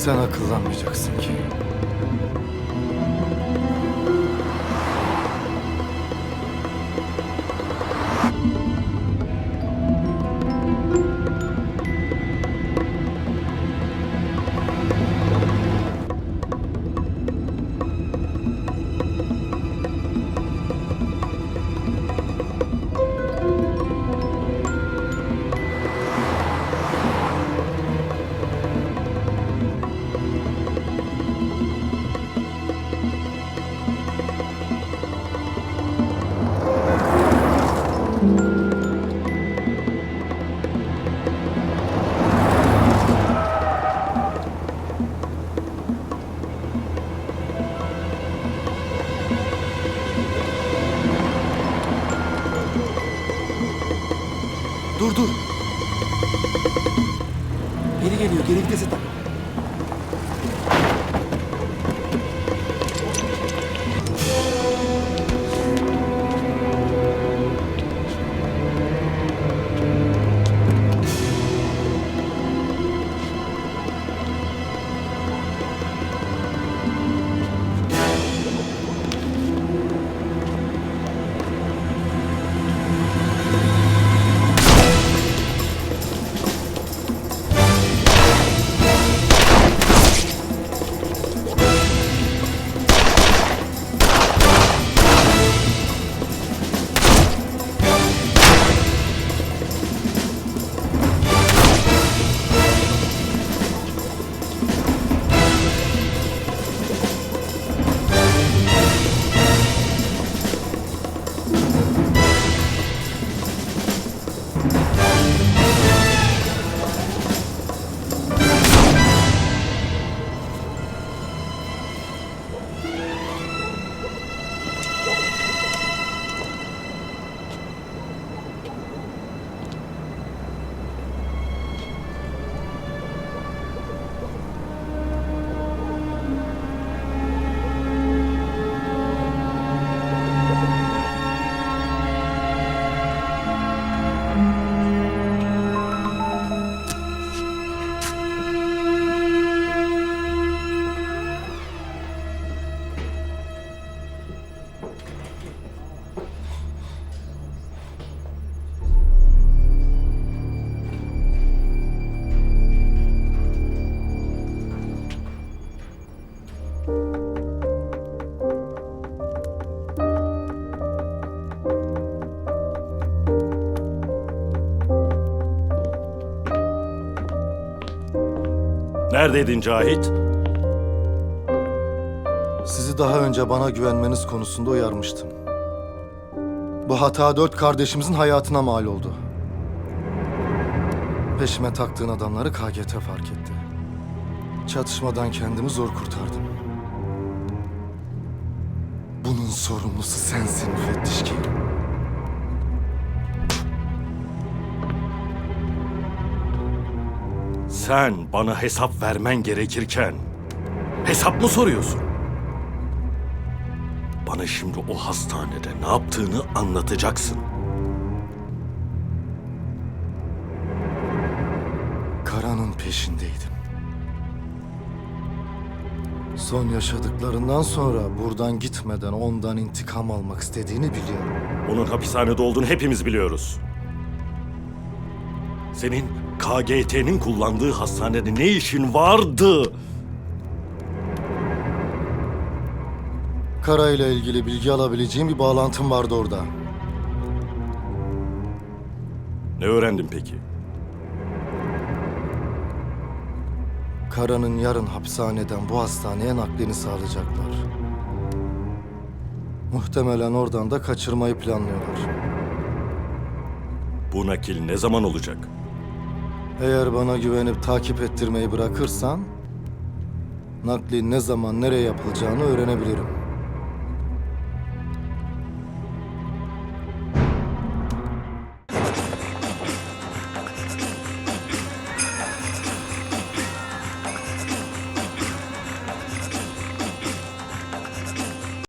Sen akıllanmayacaksın ki. Dur dur. Geri geliyor, geri vitese tak. Neredeydin Cahit? Sizi daha önce bana güvenmeniz konusunda uyarmıştım. Bu hata dört kardeşimizin hayatına mal oldu. Peşime taktığın adamları KGT fark etti. Çatışmadan kendimi zor kurtardım. Bunun sorumlusu sensin müfettişki. Sen bana hesap vermen gerekirken hesap mı soruyorsun? Bana şimdi o hastanede ne yaptığını anlatacaksın. Kara'nın peşindeydim. Son yaşadıklarından sonra buradan gitmeden ondan intikam almak istediğini biliyorum. Onun hapishanede olduğunu hepimiz biliyoruz. Senin KGT'nin kullandığı hastanede ne işin vardı? Kara ile ilgili bilgi alabileceğim bir bağlantım vardı orada. Ne öğrendin peki? Kara'nın yarın hapishaneden bu hastaneye naklini sağlayacaklar. Muhtemelen oradan da kaçırmayı planlıyorlar. Bu nakil ne zaman olacak? Eğer bana güvenip takip ettirmeyi bırakırsan, naklin ne zaman nereye yapılacağını öğrenebilirim.